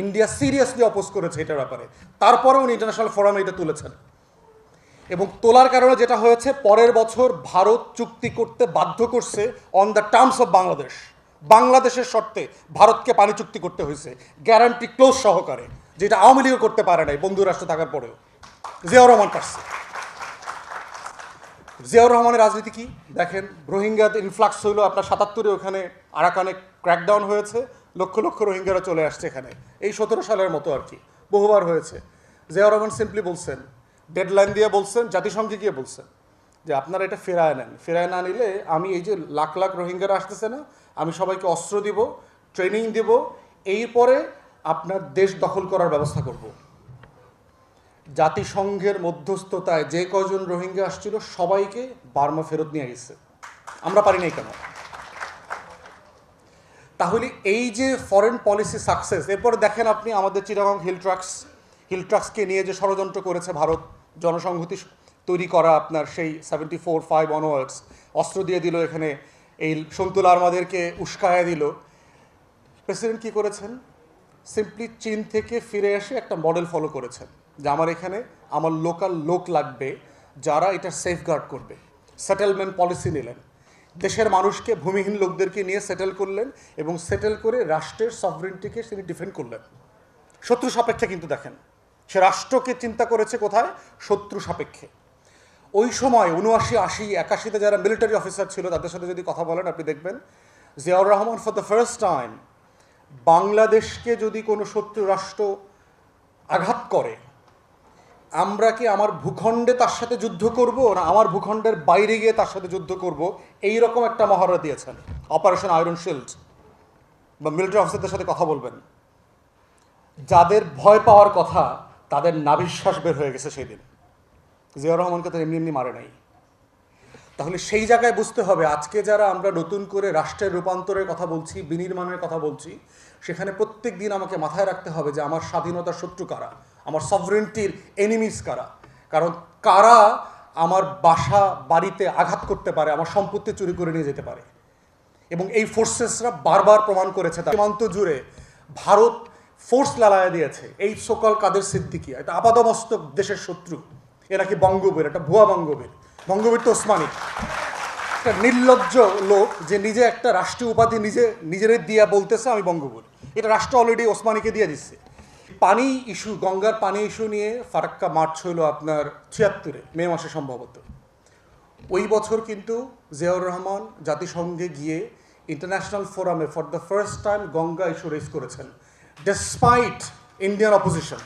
India seriously oppose করেছে এটার ব্যাপারে। তারপরেও উনি ইন্টারন্যাশনাল ফোরামে এটা তুলেছেন। এবং তোলার কারণে যেটা হয়েছে, পরের বছর ভারত চুক্তি করতে বাধ্য করছে on the terms of Bangladesh বাংলাদেশের শর্তে ভারতকে পানি চুক্তি করতে হয়েছে গ্যারান্টি ক্লোজ সহকারে, যেটা আওয়ামী লীগও করতে পারে নাই বন্ধু রাষ্ট্র থাকার পরেও। জিয়াউর রহমান পারছে। জিয়াউর রহমানের রাজনীতি কি? দেখেন, রোহিঙ্গাদের ইনফ্লাক্স হইল, আপনার সাতাত্তরে ওখানে আরাকানে ক্র্যাকডাউন হয়েছে। লক্ষ লক্ষ রোহিঙ্গারা চলে আসছে এখানে। এই সতেরো সালের মতো আর কি। বহুবার হয়েছে। জিয়াউর রহমান সিম্পলি বলছেন ডেডলাইন দিয়ে বলছেন, জাতিসংঘে গিয়ে বলছেন যে আপনারা এটা ফেরায় নেন। ফেরায় না নিলে আমি এই যে লাখ লাখ রোহিঙ্গারা আসতেছে না, আমি সবাইকে অস্ত্র দিব ট্রেনিং দিব, এরপরে আপনার দেশ দখল করার ব্যবস্থা করব। জাতিসংঘের মধ্যস্থতায় যে কজন রোহিঙ্গা আসছিল সবাইকে বার্মা ফেরত নিয়ে গেছে। আমরা পারি নাই কেন? তাহলে এই যে ফরেন পলিসি সাকসেস এরপর দেখেন আপনি আমাদের চিটাগং হিল ট্রাক্স হিল ট্রাক্সকে নিয়ে যে ষড়যন্ত্র করেছে ভারত, জনসংহতি তৈরি করা আপনার সেই সেভেন্টি ফোর ফাইভ অনওয়ার্ডস অস্ত্র দিয়ে দিল এখানে, এই সন্তুল আর্মাদেরকে উস্কায়া দিল। প্রেসিডেন্ট কি করেছেন? সিম্পলি চীন থেকে ফিরে এসে একটা মডেল ফলো করেছেন, যে আমার এখানে আমার লোকাল লোক লাগবে, যারা এটা সেফগার্ড করবে। সেটেলমেন্ট পলিসি নিলেন। দেশের মানুষকে, ভূমিহীন লোকদেরকে নিয়ে সেটেল করলেন এবং সেটেল করে রাষ্ট্রের সভরেন্টিকে তিনি ডিফেন্ড করলেন। শত্রু সাপেক্ষে কিন্তু দেখেন, সে রাষ্ট্রকে চিন্তা করেছে কোথায়? শত্রু সাপেক্ষে। ওই সময় উনআশি, আশি, একাশিতে যারা মিলিটারি অফিসার ছিল, তাদের সাথে যদি কথা বলেন, আপনি দেখবেন Ziaur Rahman for the first time বাংলাদেশকে যদি কোনো শত্রু রাষ্ট্র আঘাত করে আমরা কি আমার ভূখণ্ডে তার সাথে যুদ্ধ করব না আমার ভূখণ্ডের বাইরে গিয়ে তার সাথে যুদ্ধ করব? এই রকম একটা মহড়া দিয়েছেন অপারেশন আয়রন শিল্ড বা মিলিটারি অফিসারদের সাথে কথা বলবেন। যাদের ভয় পাওয়ার কথা, তাদের নাবিশ্বাস বের হয়ে গেছে সেই দিন। জিয়াউর রহমানকে তো এমনি এমনি মারে নাই। তাহলে সেই জায়গায় বুঝতে হবে, আজকে যারা আমরা নতুন করে রাষ্ট্রের রূপান্তরের কথা বলছি, বিনির্মাণের কথা বলছি, সেখানে প্রত্যেক দিন আমাকে মাথায় রাখতে হবে যে আমার স্বাধীনতার শত্রু কারা? আমার সভরেন্টির এনিমিস কারা? কারণ কারা আমার বাসা, বাড়িতে আঘাত করতে পারে, আমার সম্পত্তি চুরি করে নিয়ে যেতে পারে। এবং এই ফোর্সেসরা বারবার প্রমাণ করেছে তার সীমান্ত জুড়ে ভারত ফোর্স লালায়া দিয়েছে। এই সকল কাদের সিদ্দিকি, এটা আপাদমস্তক দেশের শত্রু। এরা কি বঙ্গবীর, এটা ভুয়া বঙ্গবীর। বঙ্গবীর তো ওসমানী। একটা নির্লজ্জ লোক, যে নিজে একটা রাষ্ট্রীয় উপাধি নিজে নিজেরই দিয়া বলতেছে আমি বঙ্গবীর। এটা রাষ্ট্র অলরেডি ওসমানীকে দিয়ে দিচ্ছে। পানি ইস্যু, গঙ্গার পানি ইস্যু নিয়ে ফারাক্কা মার্চ হইল আপনার ছিয়াত্তরে, মে মাসে সম্ভবত। ওই বছর কিন্তু জিয়াউর রহমান জাতিসংঘে গিয়ে ইন্টারন্যাশনাল ফোরামে for the first time Ganga issue raise করেছেন ডেসপাইট ইন্ডিয়ান অপোজিশন